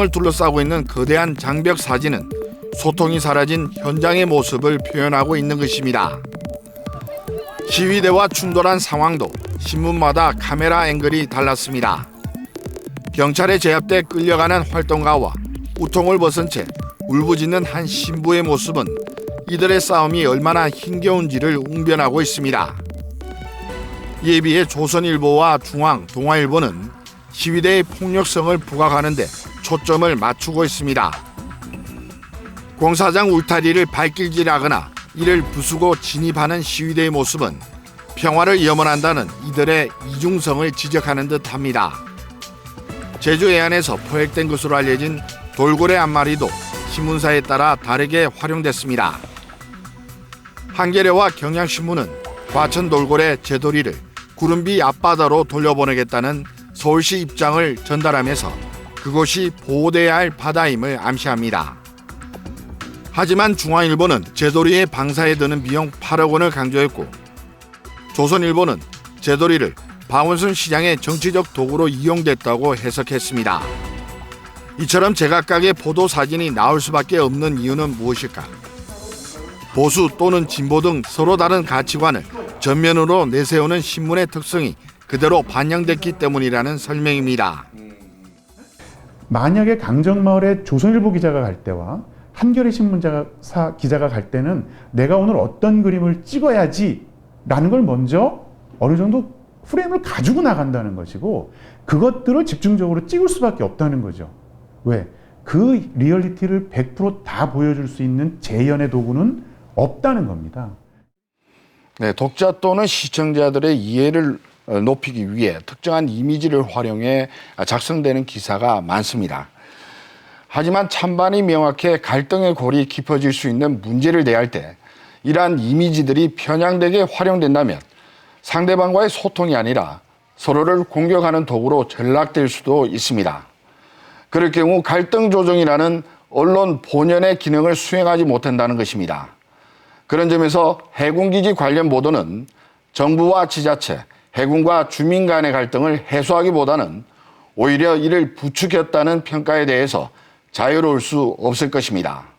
을 둘러싸고 있는 거대한 장벽 사진은 소통이 사라진 현장의 모습을 표현하고 있는 것입니다. 시위대와 충돌한 상황도 신문마다 카메라 앵글이 달랐습니다. 경찰에 제압돼 끌려가는 활동가와 우통을 벗은 채 울부짖는 한 신부의 모습은 이들의 싸움이 얼마나 힘겨운지를 웅변하고 있습니다. 비해 조선일보와 중앙, 동아일보는 시위대의 폭력성을 부각하는데 초점을 맞추고 있습니다. 공사장 울타리를 발길질하거나 이를 부수고 진입하는 시위대의 모습은 평화를 염원한다는 이들의 이중성을 지적하는 듯합니다. 제주 해안에서 포획된 것으로 알려진 돌고래 한 마리도 신문사에 따라 다르게 활용됐습니다. 한겨레와 경향신문은 과천 돌고래 제도리를 구름비 앞바다로 돌려보내겠다는 서울시 입장을 전달하면서 그곳이 보호돼야 할 바다임을 암시합니다. 하지만 중앙일보는 제도리의 방사에 드는 비용 8억 원을 강조했고 조선일보는 제도리를 박원순 시장의 정치적 도구로 이용됐다고 해석했습니다. 이처럼 제각각의 보도 사진이 나올 수밖에 없는 이유는 무엇일까? 보수 또는 진보 등 서로 다른 가치관을 전면으로 내세우는 신문의 특성이 그대로 반영됐기 때문이라는 설명입니다. 만약에 강정마을에 조선일보 기자가 갈 때와 한겨레 신문사 기자가 갈 때는 내가 오늘 어떤 그림을 찍어야지 라는 걸 먼저 어느 정도 프레임을 가지고 나간다는 것이고 그것들을 집중적으로 찍을 수밖에 없다는 거죠. 왜? 그 리얼리티를 100%다 보여줄 수 있는 재연의 도구는 없다는 겁니다. 네, 독자 또는 시청자들의 이해를 어, 높이기 위해 특정한 이미지를 활용해 작성되는 기사가 많습니다. 하지만 찬반이 명확해 갈등의 골이 깊어질 수 있는 문제를 대할 때 이러한 이미지들이 편향되게 활용된다면 상대방과의 소통이 아니라 서로를 공격하는 도구로 전락될 수도 있습니다. 그럴 경우 갈등 조정이라는 언론 본연의 기능을 수행하지 못한다는 것입니다. 그런 점에서 해군기지 관련 보도는 정부와 지자체, 해군과 주민 간의 갈등을 해소하기보다는 오히려 이를 부추겼다는 평가에 대해서 자유로울 수 없을 것입니다.